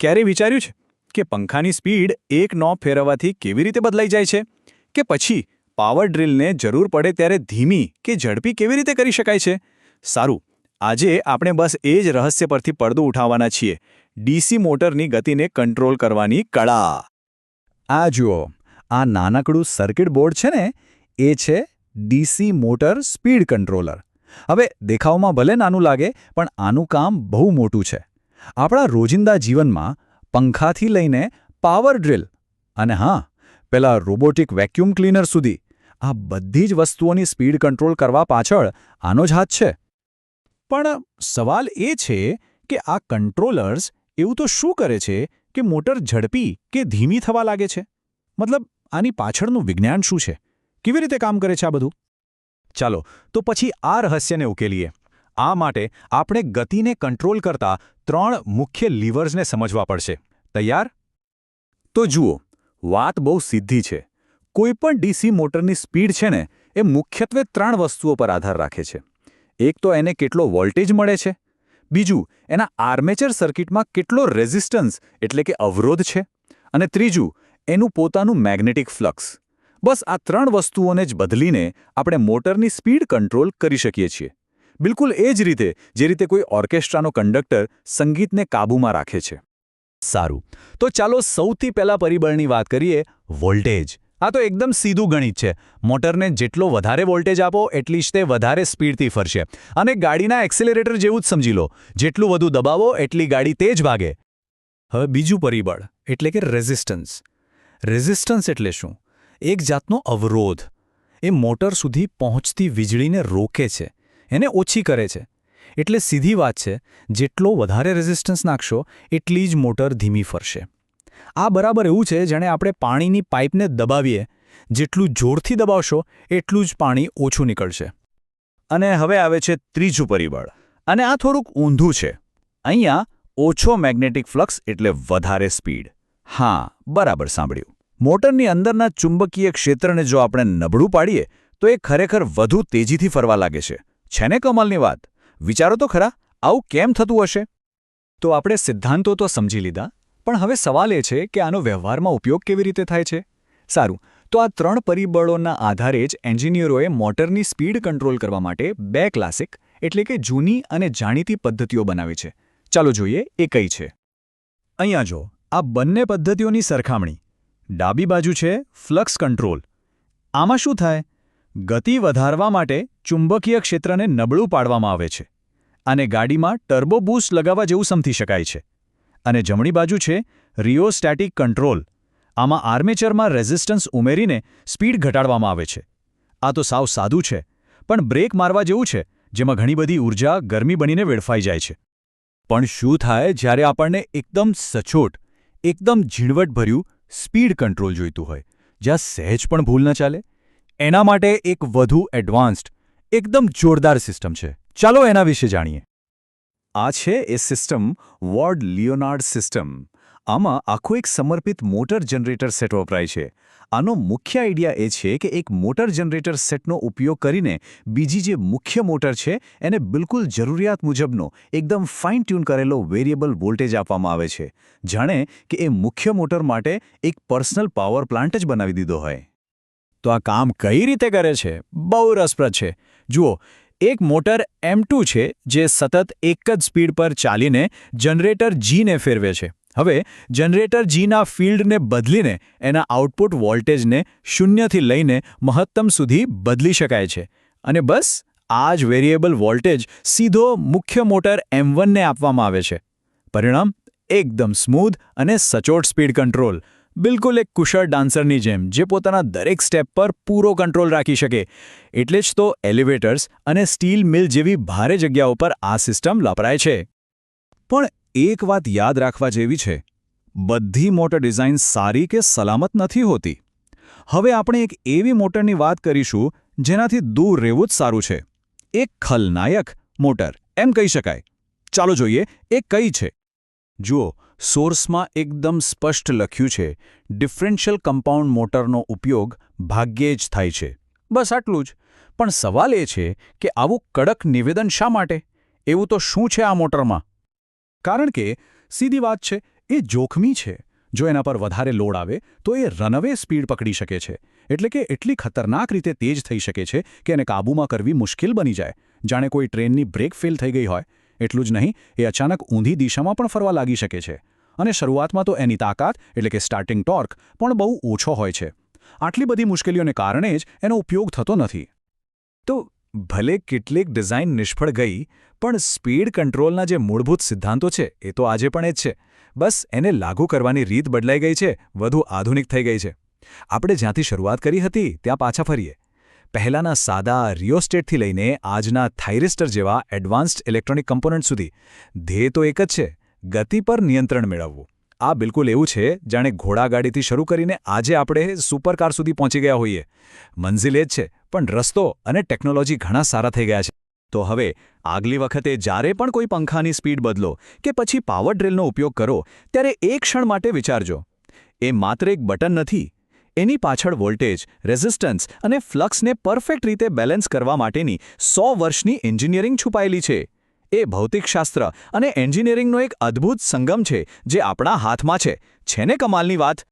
ક્યારે વિચાર્યું છે કે પંખાની સ્પીડ એક નોબ ફેરવવાથી કેવી રીતે બદલાઈ જાય છે? કે પછી પાવર ડ્રીલને જરૂર પડે ત્યારે ધીમી કે ઝડપી કેવી રીતે કરી શકાય છે? સારું, આજે આપણે બસ એ જ રહસ્ય પરથી પડદો ઉઠાવવાના છીએ. ડીસી મોટરની ગતિને કંટ્રોલ કરવાની કળા. આ જુઓ, આ નાનકડું સર્કિટ બોર્ડ છે ને? એ છે ડીસી મોટર સ્પીડ કંટ્રોલર. હવે દેખાવમાં ભલે નાનું લાગે, પણ આનું કામ બહુ મોટું છે. આપણા રોજિંદા જીવનમાં પંખાથી લઈને પાવર ડ્રિલ અને હા, પેલા રોબોટિક વેક્યુમ ક્લીનર સુધી આ બધી જ વસ્તુઓની સ્પીડ કંટ્રોલ કરવા પાછળ આનો જ હાથ છે. પણ સવાલ એ છે કે આ કંટ્રોલર્સ એવું તો શું કરે છે કે મોટર ઝડપી કે ધીમી થવા લાગે છે? મતલબ આની પાછળનું વિજ્ઞાન શું છે? કેવી રીતે કામ કરે છે આ બધું? ચાલો, તો પછી આ રહસ્યને ઉકેલીએ. આ માટે આપણે ગતિને કંટ્રોલ કરતા ત્રણ મુખ્ય લીવર્સને સમજવા પડશે. તૈયાર? તો જુઓ, વાત બહુ સીધી છે. કોઈપણ ડીસી મોટરની સ્પીડ છે ને, એ મુખ્યત્વે ત્રણ વસ્તુઓ પર આધાર રાખે છે. એક તો એને કેટલો વોલ્ટેજ મળે છે. બીજું, એના આર્મેચર સર્કિટમાં કેટલો રેઝિસ્ટન્સ, એટલે કે અવરોધ છે. અને ત્રીજું, એનું પોતાનું મેગ્નેટિક ફ્લક્સ. બસ આ ત્રણ વસ્તુઓને જ બદલીને આપણે મોટરની સ્પીડ કંટ્રોલ કરી શકીએ છીએ. બિલકુલ એ જ રીતે જે રીતે કોઈ ઓર્કેસ્ટ્રાનો કંડક્ટર સંગીતને કાબૂમાં રાખે છે. સારું. તો ચાલો સૌથી પહેલા પરિબળની વાત કરીએ વોલ્ટેજ. આ તો એકદમ સીધું ગણિત છે. મોટરને જેટલો વધારે વોલ્ટેજ આપો, એટલી જ તે વધારે સ્પીડથી ફરશે. અને ગાડીના એક્સેલરેટર જેવું જ સમજી લો. જેટલું વધુ દબાવો, એટલી ગાડી તેજ ભાગે. હવે બીજું પરિબળ, એટલે કે રેઝિસ્ટન્સ. રેઝિસ્ટન્સ એટલે શું? એક જાતનો અવરોધ. એ મોટર સુધી પહોંચતી વીજળીને રોકે છે. એને ઓછી કરે છે. એટલે સીધી વાત છે, જેટલો વધારે રેઝિસ્ટન્સ નાખશો, એટલી જ મોટર ધીમી ફરશે. આ બરાબર એવું છે, જેણે આપણે પાણીની પાઇપને દબાવીએ, જેટલું જોરથી દબાવશો, એટલું જ પાણી ઓછું નીકળશે. અને હવે આવે છે ત્રીજું પરિબળ. અને આ થોડુંક ઊંધું છે. અહીંયા ઓછો મેગ્નેટિક ફ્લક્સ એટલે વધારે સ્પીડ. હા, બરાબર સાંભળ્યું. મોટરની અંદરના ચુંબકીય ક્ષેત્રને જો આપણે નબળું પાડીએ, તો એ ખરેખર વધુ તેજીથી ફરવા લાગે છે. છે ને કમાલની વાત? વિચારો તો ખરા, આવું કેમ થતું હશે? તો આપણે સિદ્ધાંતો તો સમજી લીધા, પણ હવે સવાલ એ છે કે આનો વ્યવહારમાં ઉપયોગ કેવી રીતે થાય છે? સારું, તો આ ત્રણ પરિબળોના આધારે જ એન્જિનિયરોએ મોટરની સ્પીડ કંટ્રોલ કરવા માટે બે ક્લાસિક, એટલે કે જૂની અને જાણીતી પદ્ધતિઓ બનાવી છે. ચાલો જોઈએ એ કઈ છે. અહીંયા જો, આ બંને પદ્ધતિઓની સરખામણી. ડાબી બાજુ છે ફ્લક્સ કંટ્રોલ. આમાં શું થાય? ગતિ વધારવા માટે ચુંબકીય ક્ષેત્રને નબળું પાડવામાં આવે છે અને ગાડીમાં ટર્બો બૂસ્ટ લગાવવા જેવું સમથી શકાય છે. અને જમણી બાજુ છે રિયોસ્ટેટિક કંટ્રોલ. આમાં આર્મેચરમાં રેઝિસ્ટન્સ ઉમેરીને સ્પીડ ઘટાડવામાં આવે છે. આ તો સાવ સાદું છે, પણ બ્રેક મારવા જેવું છે, જેમાં ઘણી બધી ઊર્જા ગરમી બનીને વેડફાઈ જાય છે. પણ શું થાય જ્યારે આપણને એકદમ સચોટ, એકદમ ઝીણવટભર્યું સ્પીડ કંટ્રોલ જોઈતું હોય, જ્યાં સહેજ પણ ભૂલ ન ચાલે? એના માટે એક વધુ એડવાન્સ્ડ એકદમ જોરદાર સિસ્ટમ છે. ચાલો એના વિશે જાણીએ. આ છે એ સિસ્ટમ વોર્ડ લિયોનાર્ડ સિસ્ટમ. આમાં આખો એક સમર્પિત મોટર જનરેટર સેટ વપરાય છે. આનો મુખ્ય આઈડિયા એ છે કે એક મોટર જનરેટર સેટનો ઉપયોગ કરીને બીજી જે મુખ્ય મોટર છે એને બિલકુલ જરૂરિયાત મુજબનો, એકદમ ફાઇન ટ્યુન કરેલો વેરિયેબલ વોલ્ટેજ આપવામાં આવે છે. જાણે કે એ મુખ્ય મોટર માટે એક પર્સનલ પાવર પ્લાન્ટ જ બનાવી દીધો હોય. તો આ કામ કઈ રીતે કરે છે? બહુ રસપ્રદ છે. જુઓ, એક મોટર એમ છે જે સતત એક જ સ્પીડ પર ચાલીને જનરેટર જીને ફેરવે છે. હવે, જનરેટર જીના ફિલ્ડને બદલીને એના આઉટપુટ વોલ્ટેજને શૂન્યથી લઈને મહત્તમ સુધી બદલી શકાય છે. અને બસ, આ જ વેરિયેબલ વોલ્ટેજ સીધો મુખ્ય મોટર એમ વનને આપવામાં આવે છે. પરિણામ, એકદમ સ્મૂધ અને સચોટ સ્પીડ કંટ્રોલ. બિલકુલ એક કુશળ ડાન્સરની જેમ, જે પોતાના દરેક સ્ટેપ પર પૂરો કંટ્રોલ રાખી શકે. એટલે જ તો એલિવેટર્સ અને સ્ટીલ મિલ જેવી ભારે જગ્યાઓ પર આ સિસ્ટમ વપરાય છે. પણ એક વાત યાદ રાખવા જેવી છે. બધી મોટર ડિઝાઇન સારી કે સલામત નથી હોતી. હવે આપણે એક એવી મોટરની વાત કરીશું, જેનાથી દૂર રહેવું જ સારું છે. એક ખલનાયક મોટર, એમ કહી શકાય. ચાલો જોઈએ, એ કઈ છે? જુઓ સોર્સમાં એકદમ સ્પષ્ટ લખ્યું છે, ડિફરન્શિયલ કમ્પાઉન્ડ મોટરનો ઉપયોગ ભાગ્યે જ થાય છે. બસ આટલું જ. પણ સવાલ એ છે કે આવું કડક નિવેદન શા માટે? એવું તો શું છે આ મોટરમાં? કારણ કે, સીધી વાત છે, એ જોખમી છે. જો એના પર વધારે લોડ આવે, તો એ રનવે સ્પીડ પકડી શકે છે. એટલે કે એટલી ખતરનાક રીતે તેજ થઈ શકે છે કે એને કાબૂમાં કરવી મુશ્કેલ બની જાય. જાણે કોઈ ટ્રેનની બ્રેક ફેલ થઈ ગઈ હોય. એટલું જ નહીં, એ અચાનક ઊંધી દિશામાં પણ ફરવા લાગી શકે છે. અને શરૂઆતમાં તો એની તાકાત, એટલે કે સ્ટાર્ટિંગ ટોર્ક પણ બહુ ઓછો હોય છે. આટલી બધી મુશ્કેલીઓને કારણે જ એનો ઉપયોગ થતો નથી. તો ભલે કેટલીક ડિઝાઇન નિષ્ફળ ગઈ, પણ સ્પીડ કંટ્રોલના જે મૂળભૂત સિદ્ધાંતો છે, એ તો આજે પણ એ જ છે. બસ એને લાગુ કરવાની રીત બદલાઈ ગઈ છે, વધુ આધુનિક થઈ ગઈ છે. આપણે જ્યાંથી શરૂઆત કરી હતી, ત્યાં પાછા ફરીએ. પહેલાંના સાદા રિયોસ્ટેટથી લઈને આજના થાઇરિસ્ટર જેવા એડવાન્સ્ડ ઇલેક્ટ્રોનિક કમ્પોનન્ટ સુધી ધ્યેય તો એક જ છે, ગતિ પર નિયંત્રણ મેળવવું. આ બિલકુલ એવું છે, જાણે ઘોડાગાડીથી શરૂ કરીને આજે આપણે સુપરકાર સુધી પહોંચી ગયા હોઈએ. મંઝિલ એ જ છે, પણ રસ્તો અને ટેકનોલોજી ઘણા સારા થઈ ગયા છે. તો હવે, આગલી વખતે જ્યારે પણ કોઈ પંખાની સ્પીડ બદલો કે પછી પાવર ડ્રિલનો ઉપયોગ કરો, ત્યારે એક ક્ષણ માટે વિચારજો. એ માત્ર એક બટન નથી એની પાછળ વોલ્ટેજ, રેઝિસ્ટન્સ અને ફ્લક્સને પરફેક્ટ રીતે બેલેન્સ કરવા માટેની સો વર્ષની એન્જિનિયરિંગ છુપાયેલી છે. એ ભૌતિકશાસ્ત્ર અને એન્જિનિયરિંગનો એક અદ્ભુત સંગમ છે જે આપણા હાથમાં છે. છે ને કમાલની વાત?